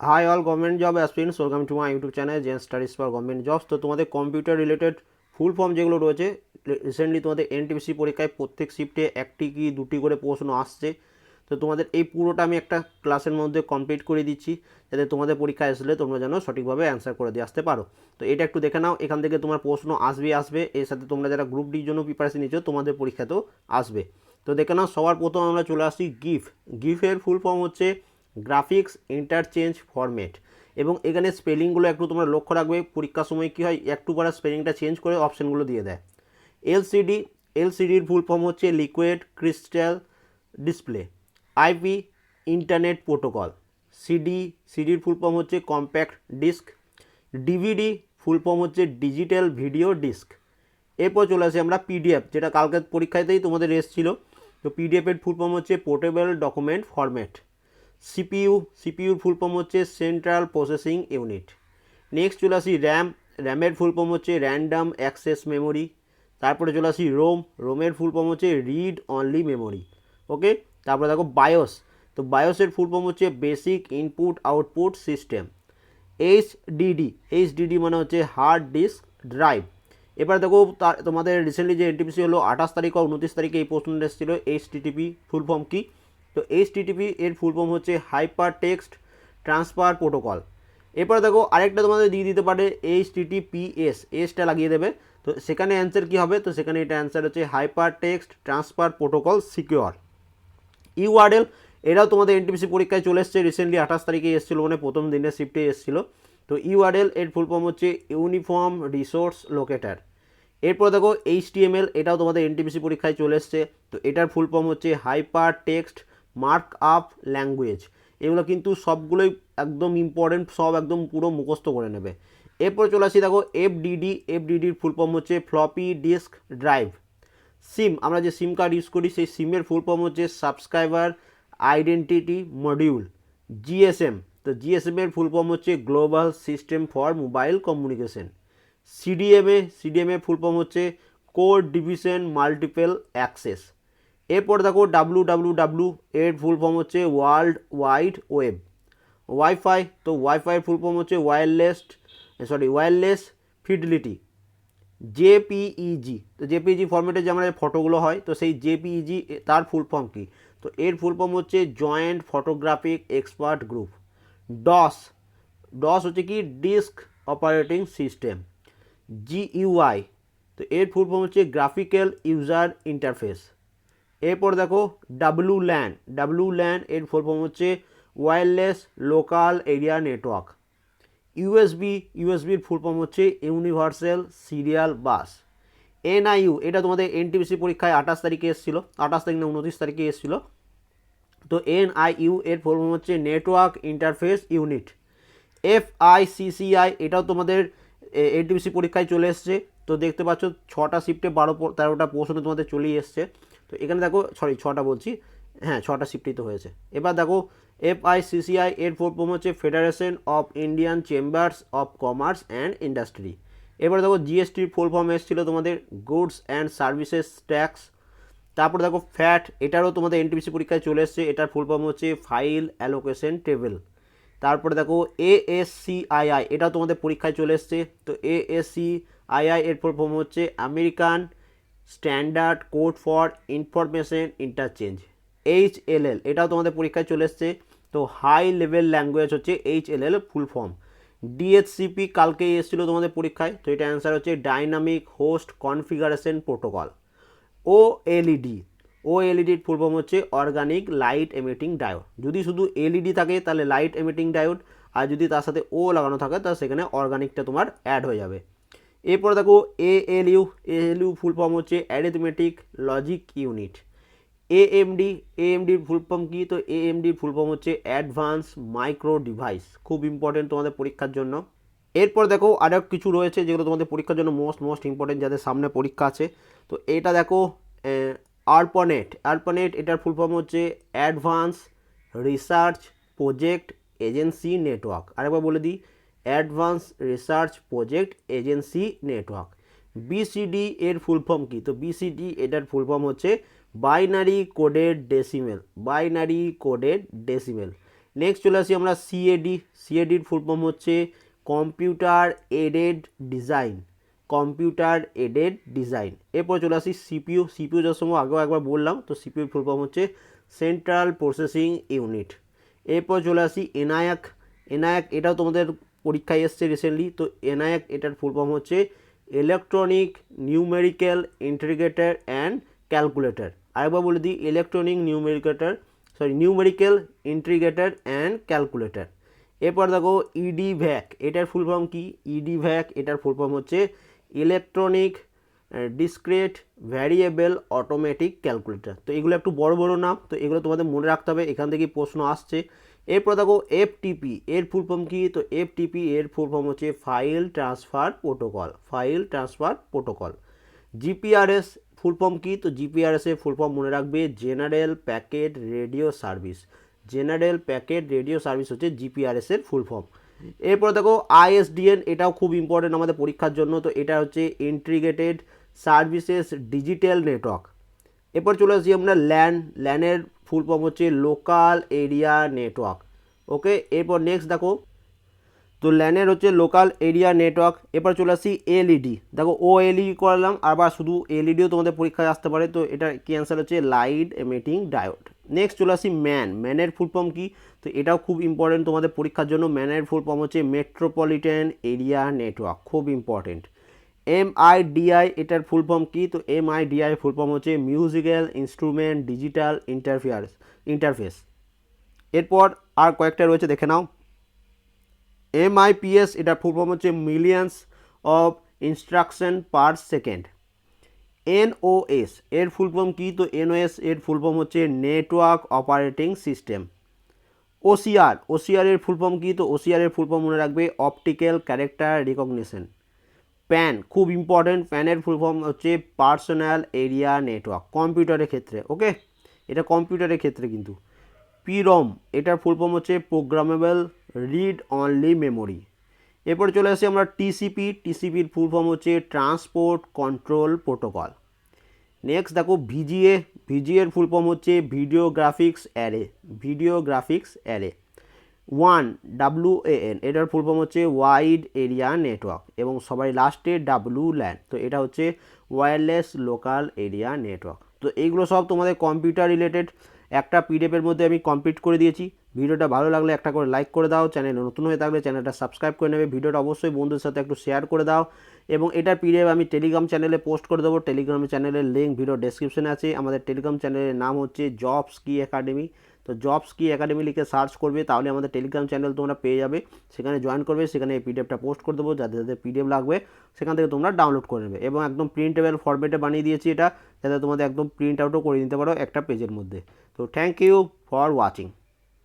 Hi all government job aspirants welcome to my YouTube channel Gen studies for government jobs তো তোমাদের computer related full form যেগুলো রয়েছে recently তোমাদের NTPC পরীক্ষায় প্রত্যেক শিফটে একটি কি দুটি করে প্রশ্ন আসছে। তো তোমাদের এই পুরোটা আমি একটা ক্লাসের মধ্যে কমপ্লিট করে দিচ্ছি, যাতে তোমাদের পরীক্ষায় আসলে তোমরা যেন সঠিকভাবে অ্যান্সার করে দিয়ে আসতে পারো। তো এটা একটু দেখে নাও, এখান থেকে তোমার প্রশ্ন আসবে আসবে, এর সাথে তোমরা যারা গ্রুপ ডির জন্য প্রিপারেশন নিচ্ছ তোমাদের পরীক্ষাতেও আসবে। তো দেখে নাও, সবার প্রথম আমরা চলে আসছি গিফ গিফের ফুল ফর্ম হচ্ছে গ্রাফিক্স ইন্টারচেঞ্জ ফরম্যাট। এবং এখানে স্পেলিংগুলো একটু তোমরা লক্ষ্য রাখবে, পরীক্ষার সময় কী হয়, একটু বার স্পেলিংটা চেঞ্জ করে অপশানগুলো দিয়ে দেয়। এলসিডি, এলসিডির ফুল ফর্ম হচ্ছে liquid crystal display IP internet protocol, CD, সিডির full form হচ্ছে compact disc, DVD full form হচ্ছে ডিজিটাল ভিডিও ডিস্ক। এরপর চলে আসি আমরা পিডিএফ, যেটা কালকের পরীক্ষাতেই তোমাদের এসেছিল। তো পিডিএফের ফুল ফর্ম হচ্ছে পোর্টেবল ডকুমেন্ট ফরম্যাট। সিপিইউ, সিপিইউর ফুল ফর্ম হচ্ছে সেন্ট্রাল প্রসেসিং ইউনিট নেক্সট চলে আসি র্যাম র্যামের ফুল ফর্ম হচ্ছে র্যান্ডাম অ্যাক্সেস মেমোরি তারপরে চলে আসি রোম রোমের ফুল ফর্ম হচ্ছে রিড অনলি মেমোরি ওকে তারপরে দেখো বায়োস তো বায়োসের ফুল ফর্ম হচ্ছে basic input output system HDD HDD মানে হচ্ছে হার্ড ডিস্ক ড্রাইভ এবার দেখো তোমাদের রিসেন্টলি যে এনটিপিসি হলো, আঠাশ তারিখ বা উনত্রিশ তারিখে এই প্রশ্নটা এসেছিল এইচটিটিপি ফুল ফর্ম কী? তো এইচটিটিপি এর ফুল ফর্ম হচ্ছে হাইপার টেক্সট ট্রান্সফার প্রোটোকল এরপর দেখো আরেকটা তোমাদের দিয়ে দিতে পারে এইচ টিটিপিএস এসটা লাগিয়ে দেবে। তো সেখানে অ্যান্সার কী হবে? তো সেখানে এটা অ্যান্সার হচ্ছে hyper text transfer protocol secure URL এরাও তোমাদের এনটিপিসি পরীক্ষায় চলে এসছে। রিসেন্টলি আঠাশ তারিখে এসেছিল মানে প্রথম দিনের শিফটে এসেছিল। তো ইউআরএল এর ফুল ফর্ম হচ্ছে ইউনিফর্ম রিসোর্স লোকেটার এরপর দেখো এইচটিএমএল এটাও তোমাদের এনটিপিসি পরীক্ষায় চলে এসছে। তো এটার ফুল ফর্ম হচ্ছে hyper text mark up language এগুলো কিন্তু সবগুলোই একদম ইম্পর্টেন্ট সব একদম পুরো মুখস্থ করে নেবে। এরপর চলে আসি দেখো এফডিডি এফডিডির ফুল ফর্ম হচ্ছে ফ্লপি ডিস্ক ড্রাইভ সিম আমরা যে সিম কার্ড ইউজ করি, সেই সিমের ফুল ফর্ম হচ্ছে সাবস্ক্রাইবার আইডেন্টিটি মডিউল জিএসএম তো জিএসএম এর ফুল ফর্ম হচ্ছে global system for mobile communication CDMA CDMA full form হচ্ছে কোড ডিভিশন মাল্টিপল অ্যাক্সেস এরপর দেখো ডাব্লু ডাব্লু ডাব্লু এর ফুল ফর্ম হচ্ছে ওয়ার্ল্ড ওয়াইড ওয়েব ওয়াইফাই তো ওয়াইফাইয়ের ফুল ফর্ম হচ্ছে wireless sorry wireless fidelity JPEG তো জেপিইজি ফর্মেটে যে আমরা ফটোগুলো হয়, তো সেই জেপিইজি তার ফুল ফর্ম কী? তো এর ফুল ফর্ম হচ্ছে joint photographic expert group DOS DOS হচ্ছে কি? ডিস্ক অপারেটিং সিস্টেম জিইউআই তো এর ফুল ফর্ম হচ্ছে গ্রাফিক্যাল ইউজার ইন্টারফেস এরপর দেখো ডাব্লু ল্যান ডাব্লু ল্যান এর ফুল ফর্ম হচ্ছে wireless local area network USB ইউএসবির full form হচ্ছে ইউনিভার্সাল সিরিয়াল বাস এনআইইউ এটা তোমাদের এনটিপিসি পরীক্ষায় আঠাশ তারিখে এসেছিল, আঠাশ তারিখ না উনত্রিশ তারিখে এসেছিল। তো এনআইইউ এর ফুল ফর্ম হচ্ছে network interface unit F I FICCI এটাও তোমাদের এনটিপিসি পরীক্ষায় চলে এসছে। তো দেখতে পাচ্ছ, ছটা শিফটে বারো, তেরোটা প্রশ্ন তোমাদের চলেই এসছে। তো এখানে দেখো সরি ছটা বলছি। হ্যাঁ ছটা শিফটই তো হয়েছে। এবার দেখো এফ আই এফআইসিসিআই এর ফুল ফর্ম হচ্ছে federation of Indian chambers of commerce and industry এবার দেখো জিএসটির ফুল ফর্ম এসেছিল তোমাদের গুডস অ্যান্ড সার্ভিসেস ট্যাক্স তারপর দেখো ফ্যাট এটারও তোমাদের এনটিপিসি পরীক্ষায় চলে এসছে। এটার ফুল ফর্ম হচ্ছে ফাইল অ্যালোকেশন টেবিল তারপরে দেখো এএসসিআইআই এটাও তোমাদের পরীক্ষায় চলে এসছে। তো এএসসিআইআই এর ফুল ফর্ম হচ্ছে American standard code for information interchange H L L এটাও তোমাদের পরীক্ষায় চলে এসছে। তো হাই লেভেল ল্যাঙ্গুয়েজ হচ্ছে H L L full form. DHCP কালকেই এসেছিল তোমাদের পরীক্ষায়। তো এটা অ্যান্সার হচ্ছে dynamic host configuration protocol O LED O এলইডির full form হচ্ছে অর্গানিক লাইট এমিটিং ডায়োড। যদি শুধু এলইডি থাকে, তাহলে লাইট এমিটিং ডায়োড, আর যদি তার সাথে ও লাগানো থাকে, তাহলে সেখানে অর্গানিকটা তোমার অ্যাড হয়ে যাবে। এরপর দেখো A L U A L U full form হচ্ছে অ্যারিথমেটিক লজিক ইউনিট এএমডি এএমডির ফুল ফর্ম কী? তো এ এএমডির ফুল ফর্ম হচ্ছে অ্যাডভান্স মাইক্রো ডিভাইস খুব ইম্পর্টেন্ট তোমাদের পরীক্ষার জন্য। এরপর দেখো আরও কিছু রয়েছে যেগুলো তোমাদের পরীক্ষার জন্য মোস্ট মোস্ট ইম্পর্টেন্ট যাদের সামনে পরীক্ষা আছে। তো এটা দেখো আরপনেট আরপনেট এটার ফুল ফর্ম হচ্ছে advance research project agency network আরেকবার বলে দিই advance research project agency network. BCD এর ফুল ফর্ম কী? তো বিসিডি এটার ফুল ফর্ম হচ্ছে binary coded decimal binary coded decimal next চলে আসি আমরা সিএডি সিএডির ফুল ফর্ম হচ্ছে computer aided design computer aided design এরপর চলে আসি সিপিউ সিপিইউ যার সময় আগেও একবার বললাম, তো সিপিউর ফুল ফর্ম হচ্ছে সেন্ট্রাল প্রসেসিং ইউনিট এরপর চলে আসি এনায়াক। এনায়াক এটাও তোমাদের পরীক্ষায় এসছে রিসেন্টলি তো এনায়াক এটার ফুল ফর্ম হচ্ছে electronic numerical integrator and calculator আরেকবার বলে দিই electronic numerator sorry numerical integrator and calculator এরপর দেখো ইডি ভ্যাক এটার ফুল ফর্ম কি? ইডি ভ্যাক এটার ফুল ফর্ম হচ্ছে electronic discrete variable automatic calculator তো এগুলো একটু বড় বড় নাম, তো এগুলো তোমাদের মনে রাখতে হবে, এখান থেকেই প্রশ্ন আসছে। এরপর দেখো এফটিপি এর ফুল ফর্ম কি? তো এফটিপি এর ফুল ফর্ম হচ্ছে file transfer protocol file transfer protocol GPRS full form কি? তো জিপিআরএস এর ফুল ফর্ম মনে রাখবে general packet radio service general packet radio service হচ্ছে জিপিআরএস এর ফুল ফর্ম এরপর দেখো আইএসডিএন এটাও খুব ইম্পর্টেন্ট আমাদের পরীক্ষার জন্য। তো এটা হচ্ছে ইন্টিগ্রেটেড সার্ভিসেস ডিজিটাল নেটওয়ার্ক এরপর চলে আসি আমরা ল্যান ল্যানের ফুল ফর্ম হচ্ছে লোকাল এরিয়া নেটওয়ার্ক। ওকে, এরপর নেক্সট দেখো। তো ল্যানের হচ্ছে লোকাল এরিয়া নেটওয়ার্ক। এরপর চলে আসি এলইডি। দেখো, ও এলইডি করলাম, আবার শুধু এলইডিও তোমাদের পরীক্ষায় আসতে পারে। তো এটা কি অ্যান্সার হচ্ছে? লাইট এমিটিং ডায়োড নেক্সট চলে আসি ম্যান ম্যানের ফুল ফর্ম কি? তো এটাও খুব ইম্পর্টেন্ট তোমাদের পরীক্ষার জন্য। ম্যানের ফুল ফর্ম হচ্ছে মেট্রোপলিটন এরিয়া নেটওয়ার্ক খুব important M I D I এটার ফুল ফর্ম কি? তো M I D I full form হচ্ছে musical instrument digital interferes interface এরপর আর কয়েকটা রয়েছে, দেখে নাও। এমআইপিএস এটা ফুল ফর্ম হচ্ছে millions of instruction per second NOS এর ফুল ফর্ম কী? তো এনওএস এর ফুল ফর্ম হচ্ছে network operating system OCR OCR এর ফুল ফর্ম কী? তো ওসিআর এর ফুল ফর্ম মনে রাখবে অপটিক্যাল ক্যারেক্টার রিকগনিশন প্যান খুব ইম্পর্টেন্ট প্যানের ফুল ফর্ম হচ্ছে পার্সোনাল এরিয়া নেটওয়ার্ক কম্পিউটারের ক্ষেত্রে ওকে এটা কম্পিউটারের ক্ষেত্রে কিন্তু। পিরম এটার ফুল ফর্ম হচ্ছে প্রোগ্রামেবল রিড অনলি মেমোরি এরপর চলে আসি আমরা টিসিপি টিসিপির ফুল ফর্ম হচ্ছে ট্রান্সপোর্ট কন্ট্রোল প্রোটোকল নেক্সট দেখো ভিজিএ ভিজিএর ফুল ফর্ম হচ্ছে video graphics array video graphics array one W N এটার ফুল ফর্ম হচ্ছে ওয়াইড এরিয়া নেটওয়ার্ক এবং সবাই লাস্টে ডাব্লু ল্যান তো এটা হচ্ছে ওয়্যারলেস লোকাল এরিয়া নেটওয়ার্ক তো এইগুলো সব তোমাদের কম্পিউটার রিলেটেড একটা পিডিএফের মধ্যে আমি কমপ্লিট করে দিয়েছি। ভিডিওটা ভালো লাগলে একটা করে লাইক করে দাও। চ্যানেল নতুন হয়ে থাকলে চ্যানেলটা সাবস্ক্রাইব করে নেবে। ভিডিওটা অবশ্যই বন্ধুদের সাথে একটু শেয়ার করে দাও। এবং এটার পিডিএফ আমি টেলিগ্রাম চ্যানেলে পোস্ট করে দেবো। টেলিগ্রাম চ্যানেলের লিঙ্ক ভিডিও ডেসক্রিপশনে আছে। আমাদের টেলিগ্রাম চ্যানেলের নাম হচ্ছে জবস কি একাডেমি তো জবস কি একাডেমি লিখে সার্চ করবে, তাহলে আমাদের টেলিগ্রাম চ্যানেল তোমরা পেয়ে যাবে। সেখানে জয়েন করবে, সেখানে এই পিডিএফটা পোস্ট করে দেবো যাদের যাদের পিডিএফ লাগবে, সেখান থেকে তোমরা ডাউনলোড করে নেবে। এবং একদম প্রিন্টেবল ফরম্যাটে বানিয়ে দিয়েছি এটা, যাতে তোমাদের একদম প্রিন্ট আউটও করে নিতে পারো একটা পেজের মধ্যে। তো থ্যাংক ইউ ফর ওয়াচিং